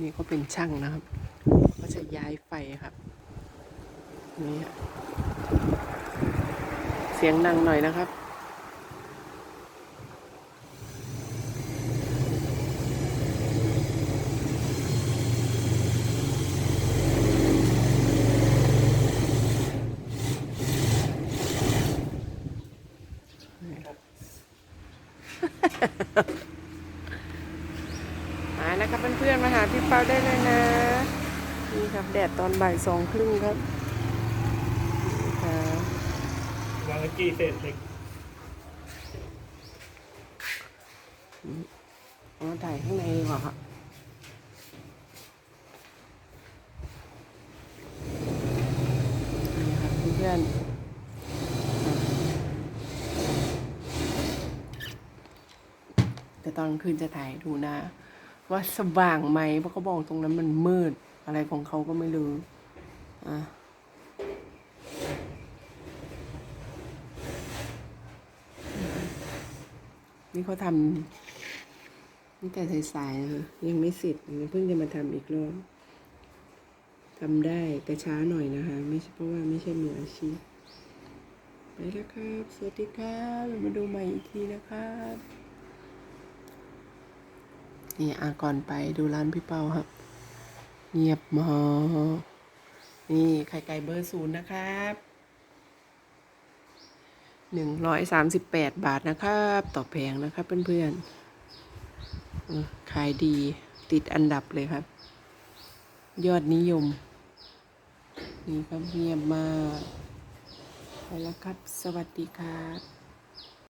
นี่ก็เป็นช่างนะครับ ก็จะย้ายไฟครับ นี่ฮะเสียงดังหน่อยนะครับมาแล้วครับเพื่อนๆมาหาพี่เปาได้เลยนะ นี่ครับแดดตอนบ่ายสองครึ่งครับนี่ครับวางกี้เศษเหล็กเอาถ่ายข้างในดีกว่าครับนี่ครับเพื่อนแต่ตอนคืนจะถ่ายดูนะ ว่าสว่างไหมเพราะเขาบอกตรงนั้นมันมืด อะไรของเขาก็ไม่รู้อะนี่เขาทำนี่แต่สายๆนะคะยังไม่เสร็จเพิ่งจะมาทำอีกรอบทำได้แต่ช้าหน่อยนะคะ ไม่ใช่เพราะว่าไม่ใช่มืออาชีพไปแล้วครับ สวัสดีครับ มาดูใหม่อีกทีนะครับ นี่อาก่อนไปดูร้านพี่เปาครับ เงียบมานี่ไข่ไก่เบอร์ศูนย์นะครับหนึ่งร้อยสามสิบแปดบาทนะครับ ต่อแผงนะครับเพื่อนๆอืมขายดีติดอันดับเลยครับ ยอดนิยม นี่ครับเงียบมากไปแล้วครับ สวัสดีครับ